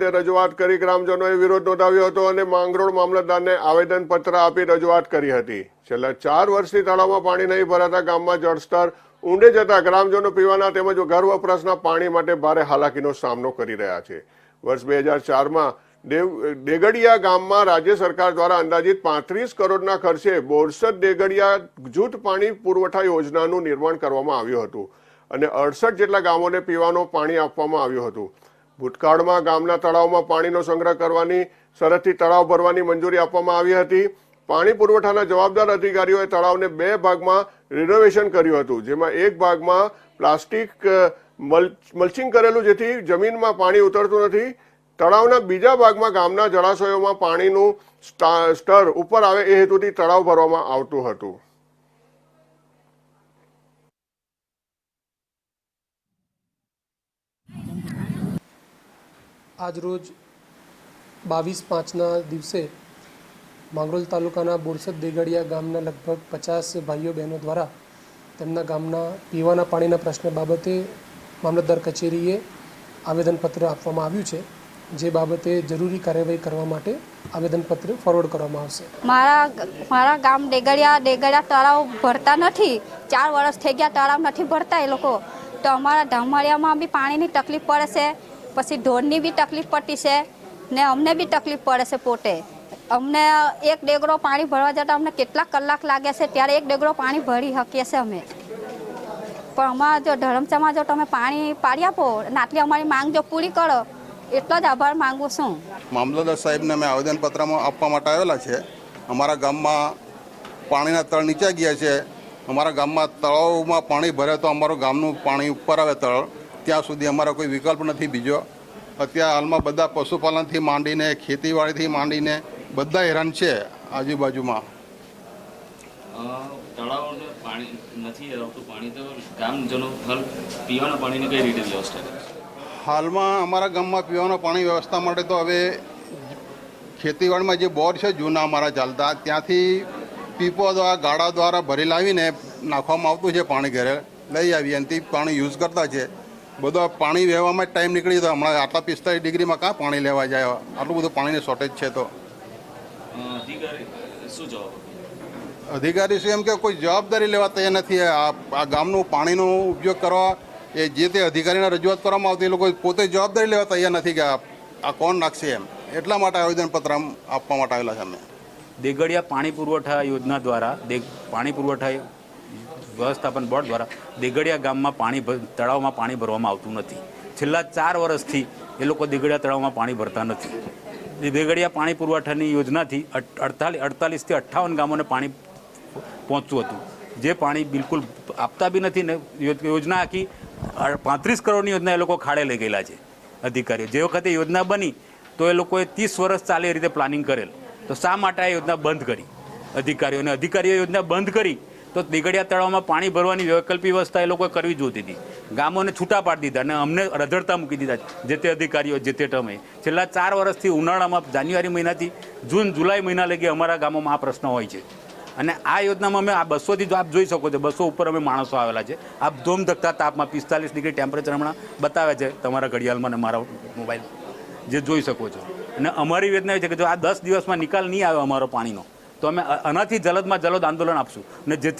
મુદ્દે રજૂઆત કરી ગ્રામજનોએ વિરોધ નોંધાવ્યો હતો અને માંગરોળ મામલતદારને આવેદનપત્ર આપી રજૂઆત કરી હતી. છેલ્લા ચાર વર્ષથી તળાવમાં પાણી નહીં ભરાતા ગામમાં જળસ્તર ઊંડે જતા ગ્રામજનો પીવાના તેમજ ઘર વપરાશના પાણી માટે ભારે હાલાકીનો સામનો કરી રહ્યા છે. વર્ષ બે હજાર ચારમાં દેવ, દેગડિયા ગામમાં રાજ્ય સરકાર દ્વારા અંદાજિત પાંત્રીસ કરોડના ખર્ચે બોરસદ દેગડિયા જૂથ પાણી પુરવઠા યોજનાનું નિર્માણ કરવામાં આવ્યું હતું અને અડસઠ જેટલા ગામોને પીવાનું પાણી આપવામાં આવ્યું હતું. ભૂતકાળમાં ગામના તળાવમાં પાણીનો સંગ્રહ કરવાની શરતથી તળાવ ભરવાની મંજૂરી આપવામાં આવી હતી. પાણી પુરવઠાના જવાબદાર અધિકારીઓએ તળાવને બે ભાગમાં રિનોવેશન કર્યું હતું. જેમાં એક ભાગમાં પ્લાસ્ટિક મલ્ચિંગ કરેલું જેથી જમીનમાં પાણી ઉતરતું નથી. તળાવના બીજા ભાગમાં ગામના જળાશયોમાં પાણીનું સ્તર ઉપર આવે એ હેતુથી તળાવ ભરવામાં આવતું હતું. આજરોજ બાવીસ પાંચના દિવસે માંગરોલ તાલુકાના બોરસદ દેગડિયા ગામના લગભગ પચાસ ભાઈઓ બહેનો દ્વારા તેમના ગામના પીવાના પાણીના પ્રશ્ન બાબતે મામલતદાર કચેરીએ આવેદનપત્ર આપવામાં આવ્યું છે. જે બાબતે જરૂરી કાર્યવાહી કરવા માટે આવેદનપત્ર ફોરવર્ડ કરવામાં આવશે. મારા મારા ગામ ડેગડિયા ડેગડિયા તળાવ ભરતા નથી. ચાર વર્ષ થઈ ગયા તળાવ નથી ભરતા એ લોકો. તો અમારા ધામળિયામાં બી પાણીની તકલીફ પડે છે. પછી ઢોરની બી તકલીફ પડતી છે ને અમને બી તકલીફ પડે છે પોતે. અમને એક ડેગરો પાણી ભરવા જતાં અમને કેટલા કલાક લાગે છે, ત્યારે એક ડેગરો પાણી ભરી શકીએ છીએ અમે. પણ અમારા જો ધરમચામાં જો તમે પાણી પાડી આપો અને આટલી અમારી માંગ જો પૂરી કરો, એટલો જ આભાર માંગુ છું. મામલતદાર સાહેબને અમે આવેદનપત્રમાં આપવા માટે આવેલા છે. અમારા ગામમાં પાણીના તળ નીચે ગયા છે. અમારા ગામમાં તળાવમાં પાણી ભરે તો અમારું ગામનું પાણી ઉપર આવે તળ. ત્યાં સુધી અમારો કોઈ વિકલ્પ નથી બીજો. અત્યારે હાલમાં બધા પશુપાલનથી માંડીને ખેતીવાડીથી માંડીને બધા હેરાન છે આજુબાજુમાં. પાણી નથી આવતું પાણી તો ગામજનો હાલ પીવાના પાણીની કઈ રીતે વ્યવસ્થા હાલમાં અમારા ગામમાં પીવાના પાણી વ્યવસ્થા માટે તો હવે ખેતીવાડીમાં જે બોર છે જૂના અમારા ચાલતા ત્યાંથી પીપો દ્વારા ગાડા દ્વારા ભરી લાવીને નાખવામાં આવતું છે પાણી ઘરે. લઈ આવીએ અને તે પાણી યુઝ કરતા છે. બધો પાણી વહેવામાં જ ટાઈમ નીકળી જતો હમણાં આટલા પિસ્તાળીસ ડિગ્રીમાં કાં પાણી લેવા જાય? આટલું બધું પાણીની શોર્ટેજ છે તો. અધિકારી શું જવાબ અધિકારી શું એમ કે કોઈ જવાબદારી લેવા તૈયાર નથી. આ આ ગામનું પાણીનો ઉપયોગ કરવા એ જે તે અધિકારીને રજૂઆત કરવામાં આવતી એ લોકો પોતે જવાબદારી લેવા તૈયાર નથી કે આ આ કોણ નાખશે એમ. એટલા માટે આવેદનપત્ર આપવા માટે આવેલા છે અમે દેગડિયા પાણી પુરવઠા યોજના દ્વારા પાણી પુરવઠા વ્યવસ્થાપન બોર્ડ દ્વારા દેગડિયા ગામમાં પાણી તળાવમાં પાણી ભરવામાં આવતું નથી. છેલ્લા ચાર વર્ષથી એ લોકો દેગડિયા તળાવમાં પાણી ભરતા નથી. દેગડિયા પાણી પુરવઠાની યોજનાથી અડતાલીસ અડતાલીસથી અઠ્ઠાવન ગામોને પાણી પહોંચતું હતું. જે પાણી બિલકુલ આપતા બી નથી ને યોજના આખી પાંત્રીસ કરોડની યોજના એ લોકો ખાડે લઈ ગયેલા છે અધિકારીઓ. જે વખતે યોજના બની તો એ લોકોએ ત્રીસ વર્ષ ચાલે એ રીતે પ્લાનિંગ કરેલ. તો શા માટે આ યોજના બંધ કરી? અધિકારીઓને અધિકારીઓ યોજના બંધ કરી તો દિગડિયા તળાવમાં પાણી ભરવાની વૈકલ્પિક વ્યવસ્થા એ લોકોએ કરવી જોતી હતી. ગામોને છૂટા પાડી દીધા અને અમને રઝળતા મૂકી દીધા જે તે અધિકારીઓ જે તે ટર્મે છેલ્લા ચાર વર્ષથી ઉનાળામાં જાન્યુઆરી મહિનાથી જૂન, જુલાઈ મહિના લગી અમારા ગામોમાં આ પ્રશ્ન હોય છે. અને આ યોજનામાં અમે આ બસોથી જો આપ જોઈ શકો છો, બસો ઉપર અમે માણસો આવેલા છે. આપ ધોમ ધકતા તાપમાં પિસ્તાલીસ ડિગ્રી ટેમ્પરેચર હમણાં બતાવે છે તમારા ઘડિયાળમાં અને મારા મોબાઈલ જે જોઈ શકો છો. અને અમારી યોજના એ છે કે જો આ દસ દિવસમાં નિકાલ નહીં આવે અમારો પાણીનો, તો અમે આનાથી જલદમાં જલદ આંદોલન આપશું. અને જે